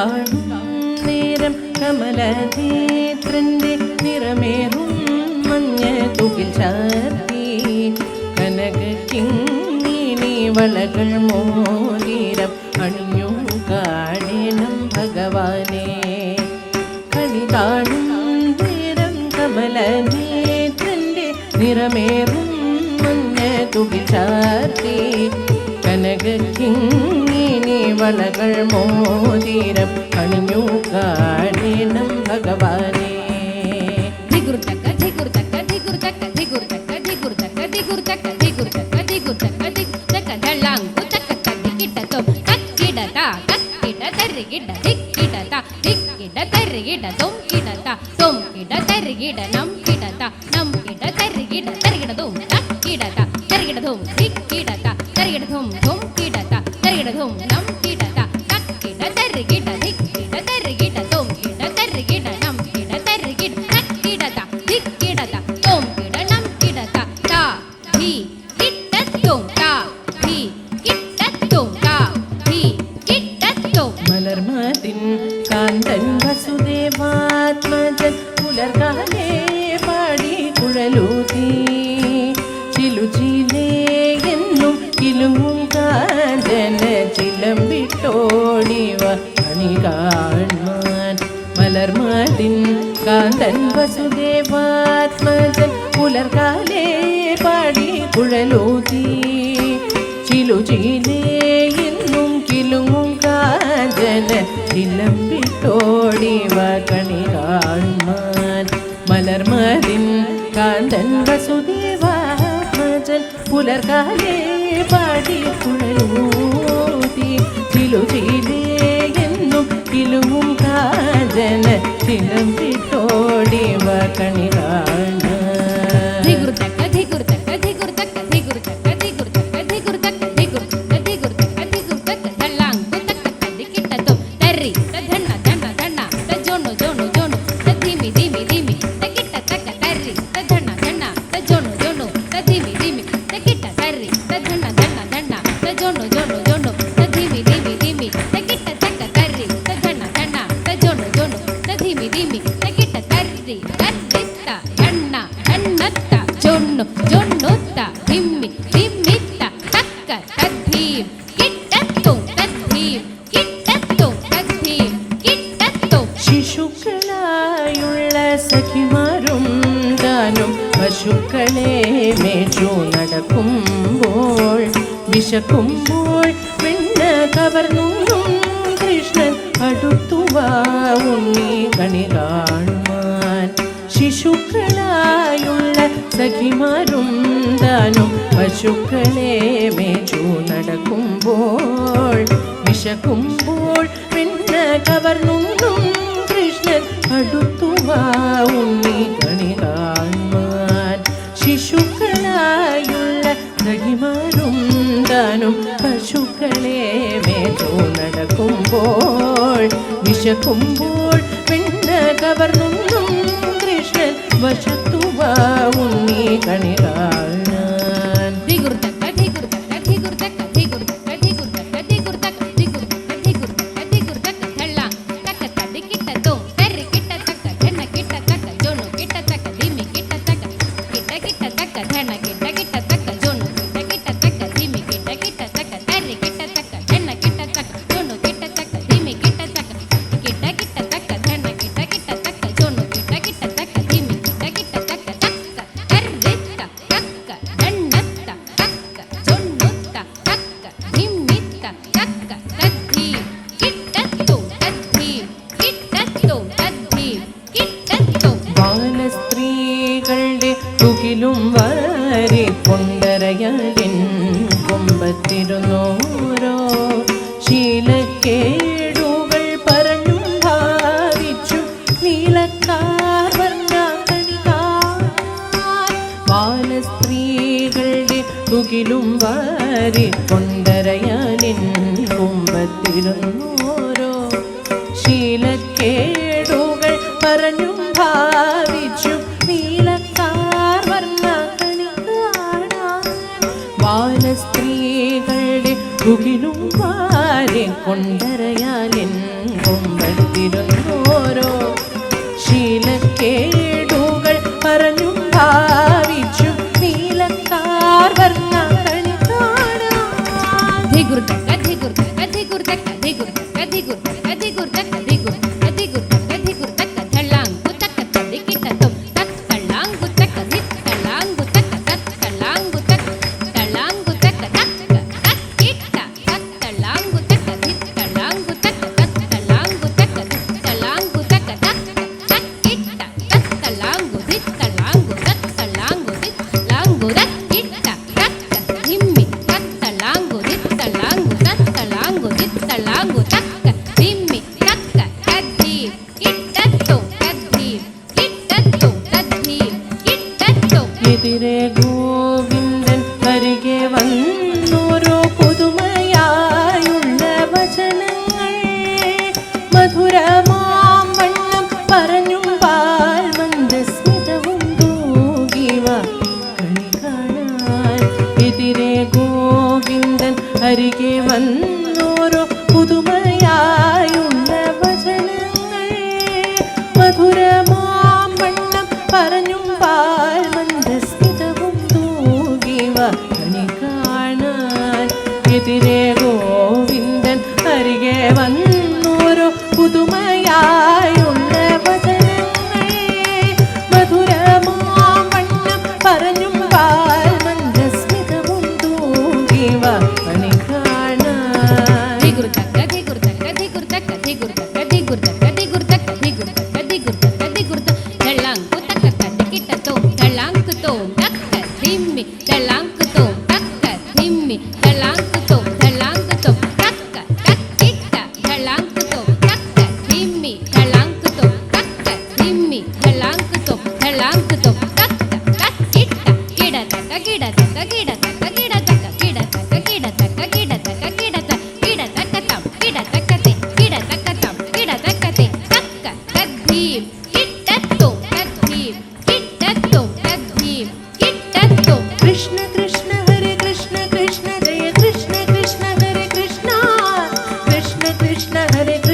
കാണും നേരം കമലനേത്രന്റെ നിറമേറും മഞ്ഞ തുകിൽ ചാർത്തി. കനക കിങ്ങിണി വളകൾ മോതിരം അണിഞ്ഞു കാണണം ഭഗവാനെ. കണി കാണും നേരം കമലനേത്രന്റെ നിറമേറും മഞ്ഞ തുകിൽ ചാർത്തി. കനക മണിവളകൾ മോതിരം അണിഞ്ഞു കാണണം ഭഗവാനെ நம் கிடதா நம் கிட தருகிட தருகிடதும் கிடதா தருகிடதும் கிட ചിലോചി ചിലുചിയിലേ എന്നും കിലുങ്ങും കാജന നിലമ്പിട്ടോടിവ കണി കാണുമാൻ മലർമതിൻ കാന്തൻ വസുദേവ ഭജൻ പുലർകാലേ പാടി കുഴലൂതി ചിലുചിയിലേ എന്നും കിലുങ്ങും കാജന നിലമ്പിട്ടോടിവ കണി കാണും ಅತ್ತಿ ಅತ್ತಿತ್ತ ಅಣ್ಣ ಅಣ್ಣತ್ತ ಜೊಣ್ಣು ಜೊಣ್ಣುತ್ತ ಹಿಮ್ಮಿ ಹಿಮ್ಮಿತ್ತ ತಕ್ಕ ತದ್ದೀಂ ಕಿಟ್ಟತ್ತು ತದ್ದೀಂ ಕಿಟ್ಟತ್ತು തദ്ധീം കിട്ടത്തു. ശിശുക്കളായുള്ള സഖിമാരും താനും പശുക്കളെ മേച്ചു നടക്കുമ്പോൾ വിശക്കുമ്പോൾ വെണ്ണ കവർന്നു കൃഷ്ണൻ അടുത്തുവാ ഉണ്ണി കണി ശിശുക്കളായുള്ള സഖിമാരും താനും പശുക്കളെ മേച്ചു നടക്കുമ്പോൾ വിശക്കുമ്പോൾ പിന്നെ കവർന്നും കൃഷ്ണൻ അടുത്തുവാ ഉണ്ണി കണി കാണുവാൻ. ശിശുക്കളായുള്ള സഖിമാരുണ്ടാനും പശുക്കളെ മേച്ചു നടക്കുമ്പോൾ വിശക്കുമ്പോൾ உன்னி கணிலா ആയിരുന്നോരോ ശീലക്കേടുകൾ പറഞ്ഞു ഭാവിച്ചു. നീലക്കാർ ബാല സ്ത്രീകളുടെ തുകിലും വാരി കൊണ്ടരയാനിൻ കുമ്പത്തിരുന്നോരോ ശീലക്കേ കൊണ്ടറിയാലെൻ കൊമ്പത്തിരുന്നോരോ ശീലക്കേ എതിരെ ഗോവിന്ദൻ അരികെ വന്നോരോ പുതുമയായുള്ള വചനങ്ങൾ. മധുരമാം വണ്ണം പറഞ്ഞു പാൽ മന്ദസ്മിതവും തൂകിവ കണി കാണാൻ എതിരെ ഗോവിന്ദൻ അരികെ വന്നു കണി കാണാൻ എതിരെ ഗോവിന്ദൻ അരികെ വന്നൊരു പുതുമയാ deep. घर